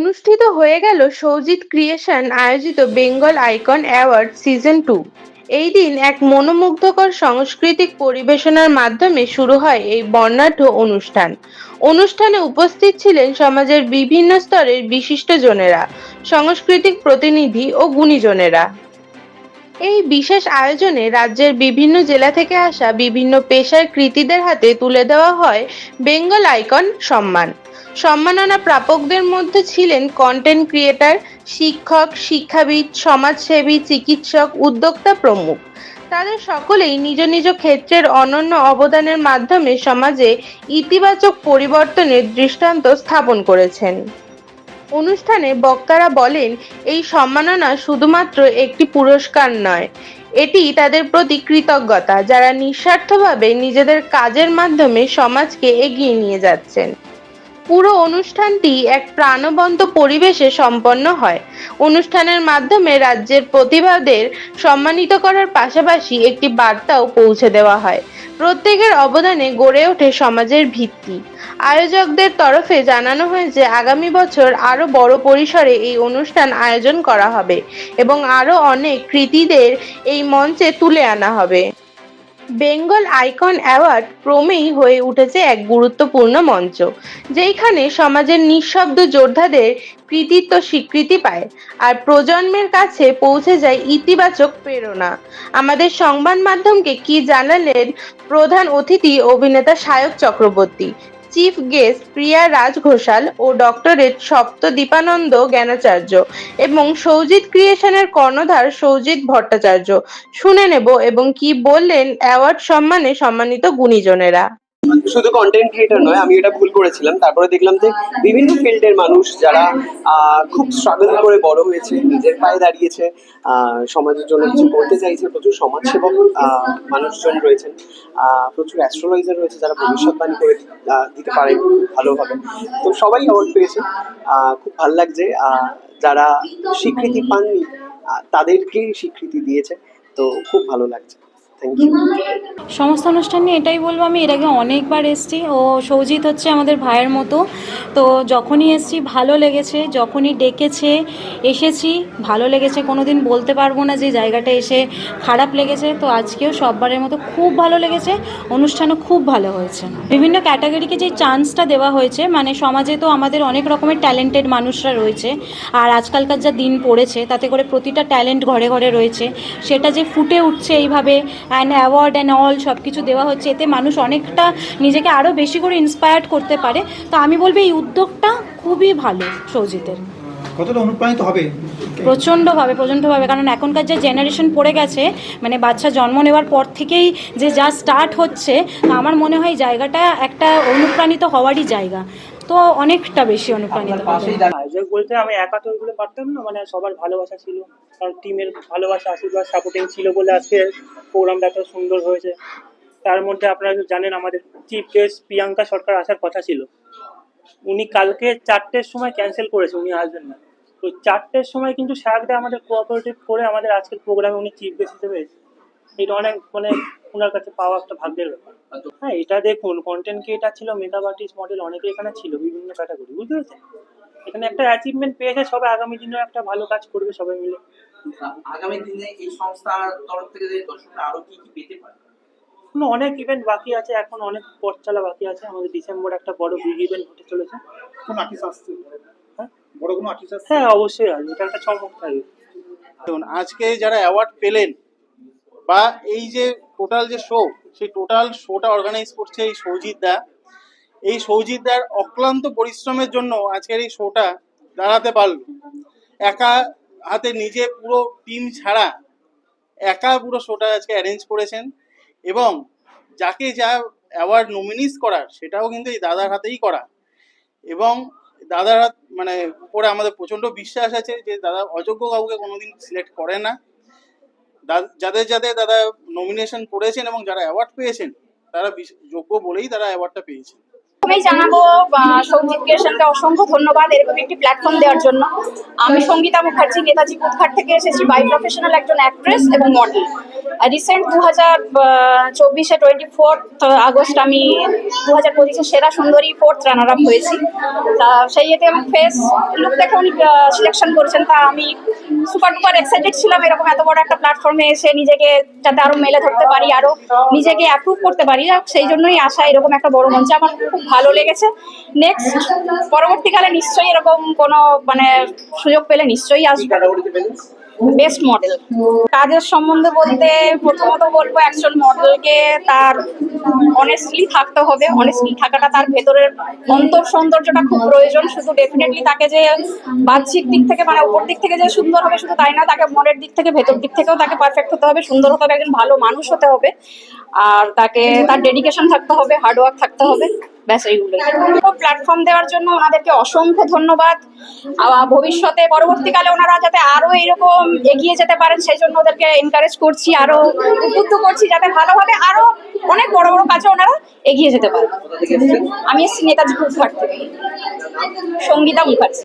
অনুষ্ঠিত হয়ে গেল সৌজিত ক্রিয়েশন আয়োজিত Bengal icon award season two. এই দিন এক মনোমুগ্ধকর সাংস্কৃতিক পরিবেশনার মাধ্যমে শুরু হয় এই বর্ণাঢ্য অনুষ্ঠান। অনুষ্ঠানে উপস্থিত ছিলেন সমাজের বিভিন্ন স্তরের বিশিষ্ট জনেরা, সাংস্কৃতিক প্রতিনিধি ও গুণীজনেরা। এই বিশেষ আয়োজনে রাজ্যের বিভিন্ন জেলা থেকে আসা বিভিন্ন পেশার কৃতীদের হাতে তুলে দেওয়া হয় বেঙ্গল আইকন সম্মান। সম্মাননা প্রাপকদের মধ্যে ছিলেন কন্টেন্ট ক্রিয়েটর শিক্ষক, শিক্ষাবিদ, সমাজসেবী, চিকিৎসক, উদ্যোক্তা প্রমুখ। তাদের সকলেই নিজ নিজ ক্ষেত্রের অনন্য অবদানের মাধ্যমে সমাজে ইতিবাচক পরিবর্তনের দৃষ্টান্ত স্থাপন করেছেন। অনুষ্ঠানে বক্তারা বলেন, এই সম্মাননা শুধুমাত্র একটি পুরস্কার নয়। এটি তাদের প্রতি কৃতজ্ঞতা, যারা নিঃস্বার্থভাবে নিজেদের কাজের মাধ্যমে সমাজকে এগিয়ে নিয়ে যাচ্ছেন। পুরো অনুষ্ঠানটি এক প্রাণবন্ত পরিবেশে সম্পন্ন হয়। অনুষ্ঠানের মাধ্যমে রাজ্যের প্রতিভাদের সম্মানিত করার পাশাপাশি একটি বার্তাও পৌঁছে দেওয়া হয়। প্রত্যেকের অবদানে গড়ে ওঠে সমাজের ভিত্তি। আয়োজকদের তরফে জানানো হয়েছে, আগামী বছর আরও বড় পরিসরে এই অনুষ্ঠান আয়োজন করা হবে এবং আরও অনেক কৃতীদের এই মঞ্চে তুলে আনা হবে। বেঙ্গল আইকন অ্যাওয়ার্ড ক্রমেই হয়ে উঠেছে এক গুরুত্বপূর্ণ মঞ্চ যেখানে সমাজের নিঃশব্দ যোদ্ধাদের কৃতিত্ব স্বীকৃতি পায় আর প্রজন্মের কাছে পৌঁছে যায় ইতিবাচক প্রেরণা। আমাদের সংবাদ মাধ্যমকে কি জানালেন প্রধান অতিথি অভিনেতা সায়ক চক্রবর্তী? চিফ গেস্ট প্রিয়া রাজ ঘোষাল ও ডক্টরেট সপ্ত দীপানন্দ জ্ঞানাচার্য এবং সৌজিত ক্রিয়েশনের কর্ণধার সৌজিত ভট্টাচার্য। শুনে নেব এবং কি বললেন অ্যাওয়ার্ড সম্মানে সম্মানিত গুণীজনেরা। শুধু কন্টেন্ট ক্রিয়েটার নয় আমি এটা ভুল করেছিলাম। তারপরে দেখলাম যে বিভিন্ন ফিল্ডের মানুষ যারা খুব স্ট্রাগল করে বড় হয়েছে নিজের পায়ে দাঁড়িয়েছে সমাজের জন্য কিছু করতে চাইছে প্রচুর সমাজসেবক মানুষজন রয়েছেন প্রচুর অ্যাস্ট্রোলজার রয়েছে যারা ভবিষ্যৎবাণী করে দিতে পারে খুব ভালোভাবে তো সবাই অ্যাওয়ার্ড পেয়েছে খুব ভালো লাগছে যারা স্বীকৃতি পাননি আহ, তাদেরকেই স্বীকৃতি দিয়েছে তো খুব ভালো লাগছে। সমস্ত অনুষ্ঠান নিয়ে এটাই বলব, আমি এর আগে অনেকবার এসেছি। ও সৌজিত হচ্ছে আমাদের ভাইয়ের মতো। তো যখনই এসেছি, ভালো লেগেছে, যখনই ডেকেছে, এসেছি, ভালো লেগেছে কোনো দিন বলতে পারব না যে জায়গাটা এসে খারাপ লেগেছে। তো আজকেও সববারের মতো খুব ভালো লেগেছে, অনুষ্ঠানও খুব ভালো হয়েছে। বিভিন্ন ক্যাটাগরিকে যে চান্সটা দেওয়া হয়েছে মানে সমাজে তো আমাদের অনেক রকমের ট্যালেন্টেড মানুষরা রয়েছে, আর আজকালকার যা দিন পড়েছে, তাতে করে প্রতিটা ট্যালেন্ট ঘরে ঘরে রয়েছে, সেটা যে ফুটে উঠছে এইভাবে অ্যান্ড অ্যাওয়ার্ড অ্যান্ড অল সব কিছু দেওয়া হচ্ছে, এতে মানুষ অনেকটা নিজেকে আরও বেশি করে ইন্সপায়ার্ড করতে পারে। তো আমি বলব এই উদ্যোগটা খুবই ভালো সৌজিতের। কতটা অনুপ্রাণিত হবে? প্রচণ্ডভাবে প্রচণ্ডভাবে কারণ এখনকার যে জেনারেশন পড়ে গেছে মানে বাচ্চা জন্ম নেওয়ার পর থেকেই যে যা স্টার্ট হচ্ছে তো আমার মনে হয় জায়গাটা একটা অনুপ্রাণিত হওয়ারই জায়গা। তো অনেকটা বেশি অনুপ্রাণিত হবে। আয়োজক বলতে আমি একা তো ওইগুলো পারতাম না মানে সবার ভালোবাসা ছিল। কারণ টিমের ভালোবাসা আশীর্বাদ সাপোর্টিং ছিল বলে আজকে প্রোগ্রামটা এত সুন্দর হয়েছে। তার মধ্যে আপনারা জানেন আমাদের চিফ গেস্ট প্রিয়াঙ্কা সরকার আসার কথা ছিল। উনি কালকে চারটের সময় ক্যান্সেল করেছে, উনি আসবেন না। তো চারটের সময় কিন্তু সারাদিন আমাদের কোঅপারেটিভ করে আমাদের আজকের প্রোগ্রামে উনি চিফ গেস্ট হিসেবে এটা অনেক মানে ওনার কাছে পাওয়া একটা ভাগ্যের ব্যাপার। হ্যাঁ এটা দেখুন কন্টেন্ট ক্রিয়েটার ছিল মেকআপ আর্টিস্ট মডেল অনেকে এখানে ছিল, বিভিন্ন ক্যাটাগরি বুঝতে পেরেছেন? এখানে একটা অ্যাচিভমেন্ট পেয়েছে, সবাই আগামী দিনেও একটা ভালো কাজ করবে সবাই মিলে। আগামী দিনে এই সংস্থার তরফ থেকে দর্শকরা আরও কি কি পেতে পারে? এখনও অনেক ইভেন্ট বাকি আছে এখন অনেক পথ চলা বাকি আছে। আমাদের ডিসেম্বর একটা বড় বিগ ইভেন্ট হতে চলেছে। কোন আর্টিস্ট আসছে? হ্যাঁ? বড় কোনো আর্টিস্ট আসছে? হ্যাঁ অবশ্যই আসবে। এটা একটা চমক থাকবে। দেখুন আজকে যারা অ্যাওয়ার্ড পেলেন বা এই যে টোটাল যে শো সেই টোটাল শোটা অর্গানাইজ করছে এই সৌজিত দা। এই সৌজিত দার অক্লান্ত পরিশ্রমের জন্য আজকের এই শোটা দাঁড়াতে পারল। একা হাতে নিজে পুরো টিম ছাড়া একা পুরো শোটা আজকে অ্যারেঞ্জ করেছেন। এবং যাকে যা অ্যাওয়ার্ড নমিনিস করার, সেটাও কিন্তু এই দাদার হাতেই করা। এবং দাদার হাত মানে উপরে আমাদের প্রচণ্ড বিশ্বাস আছে যে দাদা অযোগ্য কাউকে কোনোদিন সিলেক্ট করে না। যাদের যাদের দাদা নমিনেশন করেছেন এবং যারা অ্যাওয়ার্ড পেয়েছেন, তারা যোগ্য বলেই তারা অ্যাওয়ার্ডটা পেয়েছেন। প্রথমেই জানাব সংগীত ক্রিয়েশনকে অসংখ্য ধন্যবাদ এরকম একটি প্ল্যাটফর্ম দেওয়ার জন্য। আমি সঙ্গীতা মুখার্জি, নেতাজি কুদঘাট থেকে এসেছি বাই প্রফেশনাল একজন অ্যাক্ট্রেস এবং মডেল রিসেন্ট দু হাজার চব্বিশে টোয়েন্টি ফোর্থ আগস্ট আমি দু হাজার পঁচিশে সেরা সুন্দরী ফোর্থ রানার আপ হয়েছি। তা সেই এতে আমার ফেস লুক দেখে উনি সিলেকশন করেছেন। তা আমি সুপার ডুপার এক্সাইটেড ছিলাম এরকম এত বড় একটা প্ল্যাটফর্মে এসে নিজেকে যাতে আরও মেলে ধরতে পারি আরও নিজেকে অ্যাপ্রুভ করতে পারি। সেই জন্যই আসা এরকম একটা বড় মঞ্চে আমার খুব ভালো লেগেছে। নেক্সট পরবর্তীকালে নিশ্চয়ই এরকম কোনো মানে সুযোগ পেলে নিশ্চয়ই আসব। বেস্ট মডেল কাজের সম্বন্ধে বলতে প্রথমত বলব, একজন মডেলকে তার অনেস্টলি থাকতে হবে। অনেস্টলি থাকাটা তার ভেতরের অন্তর সৌন্দর্যটা খুব প্রয়োজন। শুধু ডেফিনেটলি তাকে যে বাহ্যিক দিক থেকে মানে উপর দিক থেকে যে সুন্দর হবে শুধু তাই না, তাকে মনের দিক থেকে, ভেতর দিক থেকেও তাকে পারফেক্ট হতে হবে। সুন্দর হতে হবে, একজন ভালো মানুষ হতে হবে। আর তাকে তার ডেডিকেশন থাকতে হবে হার্ডওয়ার্ক থাকতে হবে। ব্যাস এইগুলো প্ল্যাটফর্ম দেওয়ার জন্য ওনাদেরকে অসংখ্য ধন্যবাদ। ভবিষ্যতে, পরবর্তীকালে ওনারা যাতে আরও এরকম এগিয়ে যেতে পারেন, সেই জন্য ওদেরকে এনকারেজ করছি, আরও উদ্বুদ্ধ করছি, যাতে ভালোভাবে আরও অনেক বড় বড় কাজে ওনারা এগিয়ে যেতে পারেন। আমি এসেছি নেতাজি ঘাট থেকে। সঙ্গীতা মুখার্জি।